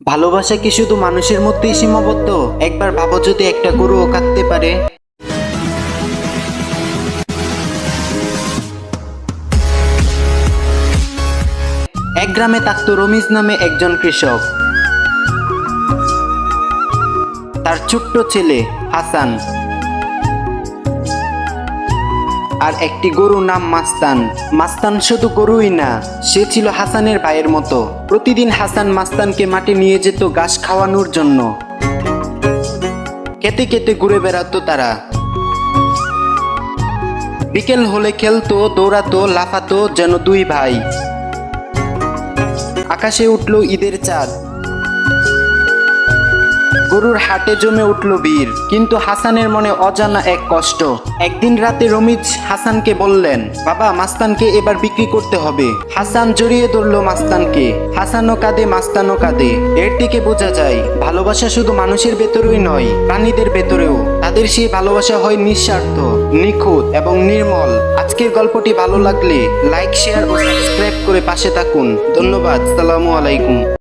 ভালোবাসা কি শুধু মানুষের মধ্যেই সীমাবদ্ধ? একবার ভাবো যদি একটা গরুও কাঁদতে পারে। এক গ্রামে থাকত রমিজ নামে একজন কৃষক। তার ছোট্ট ছেলে হাসান আর একটি গরু নাম মাস্তান। মাস্তান শুধু গরুই না, সে ছিল হাসানের ভাইয়ের মতো। প্রতিদিন হাসান মাস্তানকে মাঠে নিয়ে যেত ঘাস খাওয়ানোর জন্য। খেতে খেতে ঘুরে বেড়াতো তারা। বিকেল হলে খেলতো, দৌড়াতো, লাফাতো যেন দুই ভাই। আকাশে উঠল ঈদের চাঁদ। গরুর হাটে জমে উঠল বীর। কিন্তু হাসানের মনে অজানা এক কষ্ট। একদিন রাতে রমিজ হাসানকে বললেন, বাবা, মাস্তানকে এবার বিক্রি করতে হবে। হাসান জড়িয়ে ধরল মাস্তানকে। হাসানও কাঁদে, মাস্তানও কাঁদে। এর থেকে বোঝা যায়, ভালোবাসা শুধু মানুষের ভেতরেই নয়, প্রাণীদের ভেতরেও। তাদের সেই ভালোবাসা হয় নিঃস্বার্থ, নিখুঁত এবং নির্মল। আজকের গল্পটি ভালো লাগলে লাইক, শেয়ার ও সাবস্ক্রাইব করে পাশে থাকুন। ধন্যবাদ, সালামু আলাইকুম।